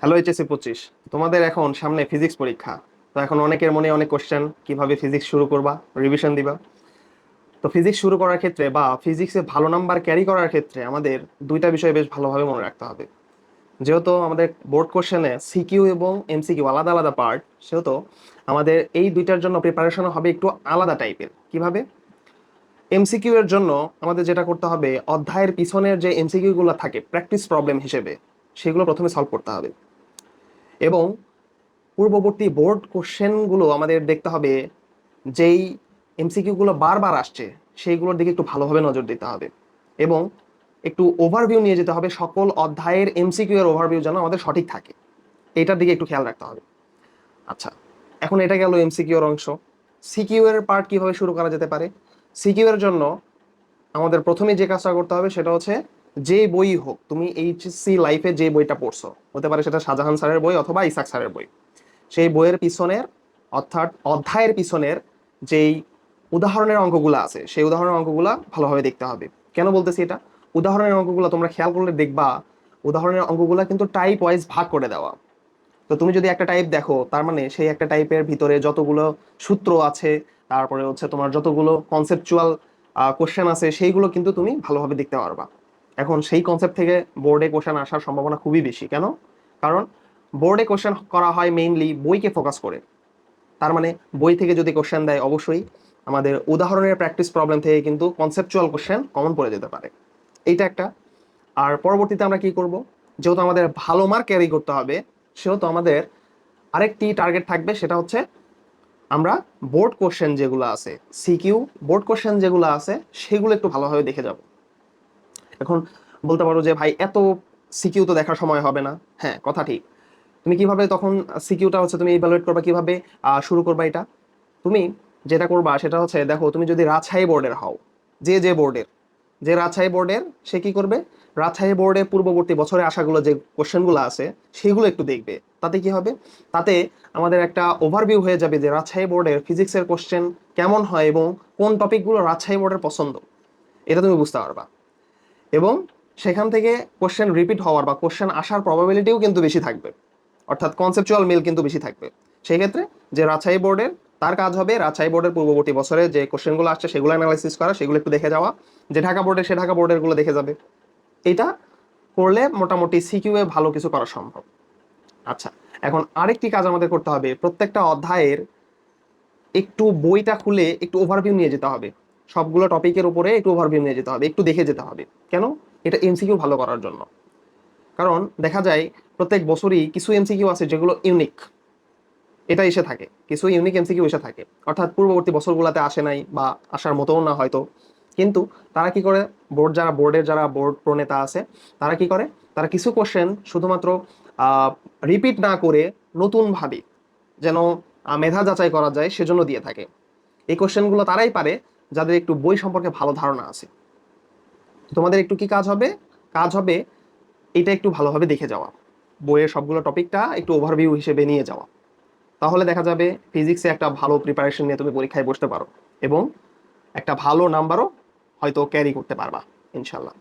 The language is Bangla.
হ্যালো এইচএসসি পঁচিশ। তোমাদের এখন সামনে ফিজিক্স পরীক্ষা। তো এখন অনেকের মনে অনেক কোশ্চেন কীভাবে ফিজিক্স শুরু করবা? রিভিশন দিবা। তো ফিজিক্স শুরু করার ক্ষেত্রে বা ফিজিক্সে ভালো নাম্বার ক্যারি করার ক্ষেত্রে আমাদের দুইটা বিষয় বেশ ভালোভাবে মনে রাখতে হবে। যেহেতু আমাদের বোর্ড কোশ্চেনে সিকিউ এবং এমসিকিউ আলাদা আলাদা পার্ট সেহেতু আমাদের এই দুইটার জন্য প্রিপারেশন হবে একটু আলাদা টাইপের কীভাবে? এমসিকিউ এর জন্য আমাদের যেটা করতে হবে, অধ্যায়ের পিছনের যে এমসিকিউগুলো থাকে প্র্যাকটিস প্রবলেম হিসেবে, সেগুলো প্রথমে সলভ করতে হবে। এবং পূর্ববর্তী বোর্ড কোশ্চেনগুলো আমাদের দেখতে হবে, যেই এমসিকিউগুলো বারবার আসছে, সেইগুলোর দিকে একটু ভালোভাবে নজর দিতে হবে এবং একটু ওভারভিউ নিয়ে যেতে হবে সকল অধ্যায়ের এমসিকিউ এর ওভারভিউ যেন আমাদের সঠিক থাকে। এইটার দিকে একটু খেয়াল রাখতে হবে। আচ্ছা এখন এটা গেল এমসিকিউ এর অংশ। সিকিউ এর পার্ট কীভাবে শুরু করা যেতে পারে? সিকিউ এর জন্য আমাদের প্রথমে যে কাজটা করতে হবে সেটা হচ্ছে যে বই হোক, তুমি এইচএসসি লাইফে যে বইটা পড়ছো, হতে পারে সেটা শাহজাহান স্যারের বই অথবা ইসাক স্যারের বই। সেই বইয়ের পিছনের, অর্থাৎ অধ্যায়ের পিছনের যেই উদাহরণের অঙ্কগুলো আছে, সেই উদাহরণের অঙ্কগুলো ভালোভাবে দেখতে হবে। কেন বলতেছি এটা? উদাহরণের অঙ্কগুলো তোমরা খেয়াল করলে দেখবা, উদাহরণের অঙ্কগুলো কিন্তু টাইপ ওয়াইজ ভাগ করে দেওয়া। তো তুমি যদি একটা টাইপ দেখো, তার মানে সেই একটা টাইপের ভিতরে যতগুলো সূত্র আছে, তারপরে হচ্ছে তোমার যতগুলো কনসেপচুয়াল কোশ্চেন আছে, সেইগুলো কিন্তু তুমি ভালোভাবে দেখতে পারবা। এখন সেই কনসেপ্ট থেকে বোর্ডে কোশ্চেন আসার সম্ভাবনা খুবই বেশি। কেন? কারণ বোর্ডে কোশ্চেন করা হয় মেইনলি বইকে ফোকাস করে। তার মানে বই থেকে যদি কোশ্চেন দেয়, অবশ্যই আমাদের উদাহরণের প্র্যাকটিস প্রবলেম থেকে কিন্তু কনসেপচুয়াল কোশ্চেন কমন পড়ে যেতে পারে। এইটা একটা। আর পরবর্তীতে আমরা কি করব? যেহেতু আমাদের ভালো মার্ক ক্যারি করতে হবে, সেহেতু আমাদের আরেকটি টার্গেট থাকবে, সেটা হচ্ছে আমরা বোর্ড কোশ্চেন যেগুলো আছে সিকিউ বোর্ড কোশ্চেন যেগুলো আছে, সেগুলো একটু ভালোভাবে দেখে যাব। এখন বলতে পারো যে, ভাই, এত সিকিউ তো দেখার সময় হবে না। হ্যাঁ কথা ঠিক। তুমি কীভাবে তখন সিকিউটা হচ্ছে তুমি ইভ্যালুয়েট করবা কীভাবে? শুরু করবা এটা? তুমি যেটা করবা সেটা হচ্ছে, দেখো, তুমি যদি রাজশাহী বোর্ডের হও, যে যে বোর্ডের, যে রাজশাহী বোর্ডের, সে কি করবে? রাজশাহী বোর্ডে পূর্ববর্তী বছরে আসাগুলো যে কোশ্চেনগুলো আছে, সেগুলো একটু দেখবে। তাতে কি হবে? তাতে আমাদের একটা ওভারভিউ হয়ে যাবে যে রাজশাহী বোর্ডের ফিজিক্সের কোশ্চেন কেমন হয় এবং কোন টপিকগুলো রাজশাহী বোর্ডের পছন্দ। এটা তুমি বুঝতে পারবা। এবং সেখান থেকে কোশ্চেন রিপিট হওয়ার বা কোশ্চেন আসার প্রবাবিলিটিও কিন্তু বেশি থাকবে। অর্থাৎ কনসেপচুয়াল মিল কিন্তু বেশি থাকবে। সেই ক্ষেত্রে যে রাজশাহী বোর্ডের তার কাজ হবে রাজশাহী বোর্ডের পূর্ববর্তী বছরে যে কোশ্চেনগুলো আসছে সেগুলো অ্যানালাইসিস করা, সেগুলো একটু দেখে যাওয়া। যে ঢাকা বোর্ডের সে ঢাকা বোর্ডেরগুলো দেখে যাবে। এটা করলে মোটামুটি সিকিউ এ ভালো কিছু করা সম্ভব। আচ্ছা এখন আরেকটি কাজ আমাদের করতে হবে। প্রত্যেকটা অধ্যায়ের একটু বইটা খুলে একটু ওভারভিউ নিয়ে যেতে হবে। সবগুলো টপিকের উপরে একটু ওভারভিউ নিয়ে যেতে হবে, একটু দেখে যেতে হবে। কেন? এটা এমসিকিউ ভালো করার জন্য। কারণ দেখা যায় প্রত্যেক বছরই কিছু এমসিকিউ আছে যেগুলো ইউনিক এটা এসে থাকে, কিছু ইউনিক এমসিকিউ এসে থাকে। অর্থাৎ পূর্ববর্তী বছরগুলোতে আসে নাই বা আসার মতোও না হয়তো। কিন্তু তারা কি করে? বোর্ড যারা বোর্ডের যারা বোর্ড প্রণেতা আছে, তারা কি করে? তারা কিছু কোশ্চেন শুধুমাত্র রিপিট না করে নতুনভাবে যেন মেধা যাচাই করা যায় সেজন্য দিয়ে থাকে। এই কোশ্চেনগুলো তারাই পারে যাদের একটু বই সম্পর্কে ভালো ধারণা আছে। তোমাদের একটু কি কাজ হবে? কাজ হবে এটা একটু ভালোভাবে দেখে যাওয়া। বইয়ের সবগুলো টপিকটা একটু ওভারভিউ হিসেবে নিয়ে যাওয়া। তাহলে দেখা যাবে ফিজিক্সে একটা ভালো প্রিপারেশন নিয়ে তুমি পরীক্ষায় বসতে পারো এবং একটা ভালো নাম্বারও হয়তো ক্যারি করতে পারবা ইনশাল্লাহ